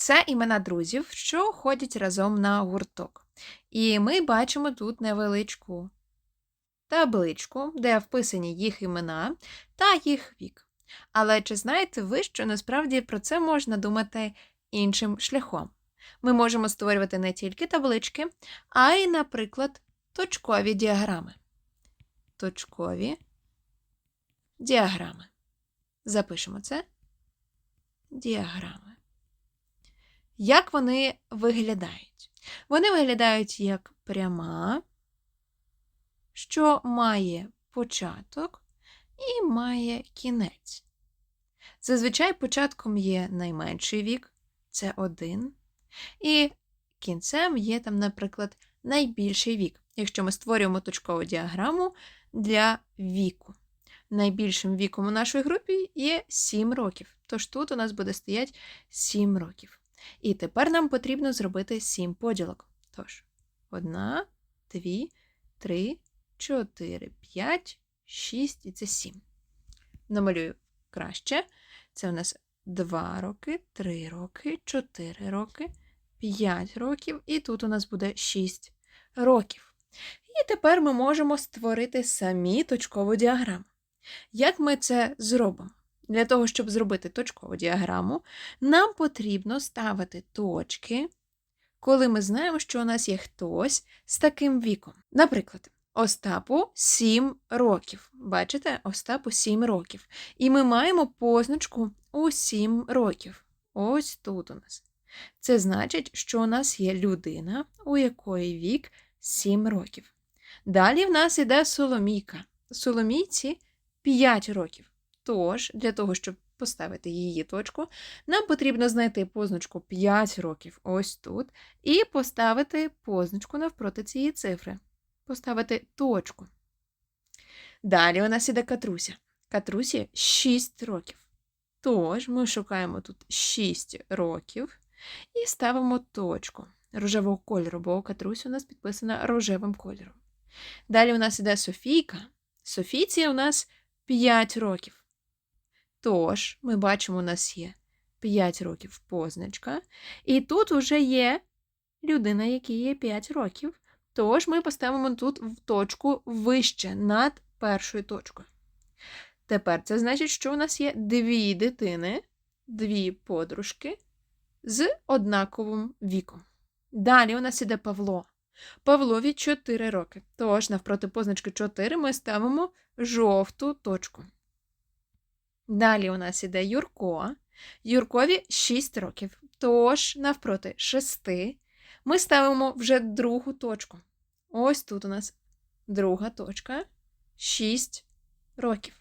Це імена друзів, що ходять разом на гурток. І ми бачимо тут невеличку табличку, де вписані їх імена та їх вік. Але чи знаєте ви, що насправді про це можна думати іншим шляхом? Ми можемо створювати не тільки таблички, а й, наприклад, точкові діаграми. Точкові діаграми. Запишемо це. Діаграми. Як вони виглядають? Вони виглядають як пряма, що має початок і має кінець. Зазвичай початком є найменший вік, це один, і кінцем є там, наприклад, найбільший вік, якщо ми створюємо точкову діаграму для віку. Найбільшим віком у нашій групі є 7 років. Тож тут у нас буде стоять 7 років. І тепер нам потрібно зробити 7 поділок. Тож, 1, 2, 3, 4, 5, 6 і це 7. Намалюю краще. Це у нас 2 роки, 3 роки, 4 роки, 5 років, і тут у нас буде 6 років. І тепер ми можемо створити самі точкову діаграму. Як ми це зробимо? Для того, щоб зробити точкову діаграму, нам потрібно ставити точки, коли ми знаємо, що у нас є хтось з таким віком. Наприклад, Остапу 7 років. Бачите, Остапу 7 років. І ми маємо позначку у 7 років. Ось тут у нас. Це значить, що у нас є людина, у якої вік 7 років. Далі в нас іде Соломійка. Соломійці 5 років. Тож, для того, щоб поставити її точку, нам потрібно знайти позначку 5 років ось тут, і поставити позначку навпроти цієї цифри. Поставити точку. Далі у нас іде Катруся. Катрусі 6 років. Тож ми шукаємо тут 6 років і ставимо точку рожевого кольору, бо Катруся у нас підписана рожевим кольором. Далі у нас іде Софійка. Софійці у нас 5 років. Тож, ми бачимо, у нас є 5 років позначка. І тут вже є людина, якій є 5 років. Тож ми поставимо тут в точку вище над першою точкою. Тепер це значить, що у нас є дві дитини, дві подружки з однаковим віком. Далі у нас іде Павло. Павлові 4 роки. Тож, навпроти позначки 4 ми ставимо жовту точку. Далі у нас іде Юрко. Юркові 6 років. Тож, навпроти 6 ми ставимо вже другу точку. Ось тут у нас друга точка 6 років.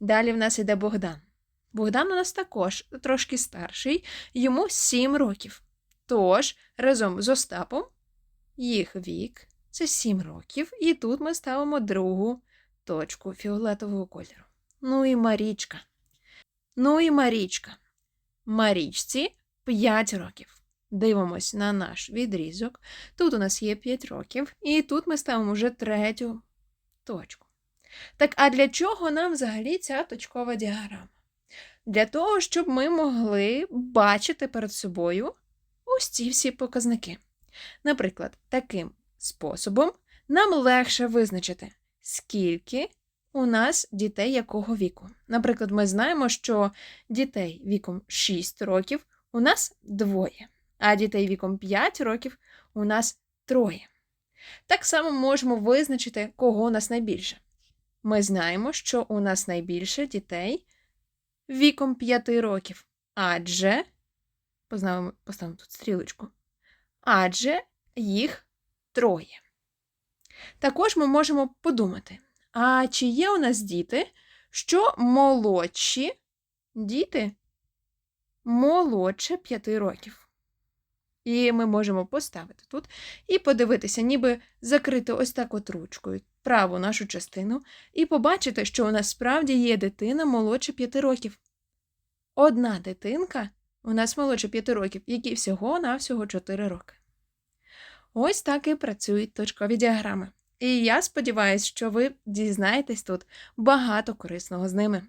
Далі в нас іде Богдан. Богдан у нас також трошки старший, йому 7 років. Тож, разом з Остапом їх вік це 7 років, і тут ми ставимо другу точку фіолетового кольору. Ну і Марічка. Ну і Марічка. Марічці 5 років. Дивимось на наш відрізок. Тут у нас є 5 років, і тут ми ставимо вже третю точку. Так, а для чого нам взагалі ця точкова діаграма? Для того, щоб ми могли бачити перед собою ось ці всі показники. Наприклад, таким способом нам легше визначити, скільки у нас дітей якого віку. Наприклад, ми знаємо, що дітей віком 6 років у нас двоє, а дітей віком 5 років у нас троє. Так само можемо визначити, кого у нас найбільше. Ми знаємо, що у нас найбільше дітей віком 5 років, адже поставимо, тут стрілочку, адже їх троє. Також ми можемо подумати, а чи є у нас діти, що молодші діти молодше 5 років? І ми можемо поставити тут і подивитися, ніби закрити ось так от ручкою праву нашу частину, і побачити, що у нас справді є дитина молодше 5 років. Одна дитинка у нас молодше 5 років, якій всього-навсього 4 роки. Ось так і працюють точкові діаграми. І я сподіваюся, що ви дізнаєтесь тут багато корисного з ними.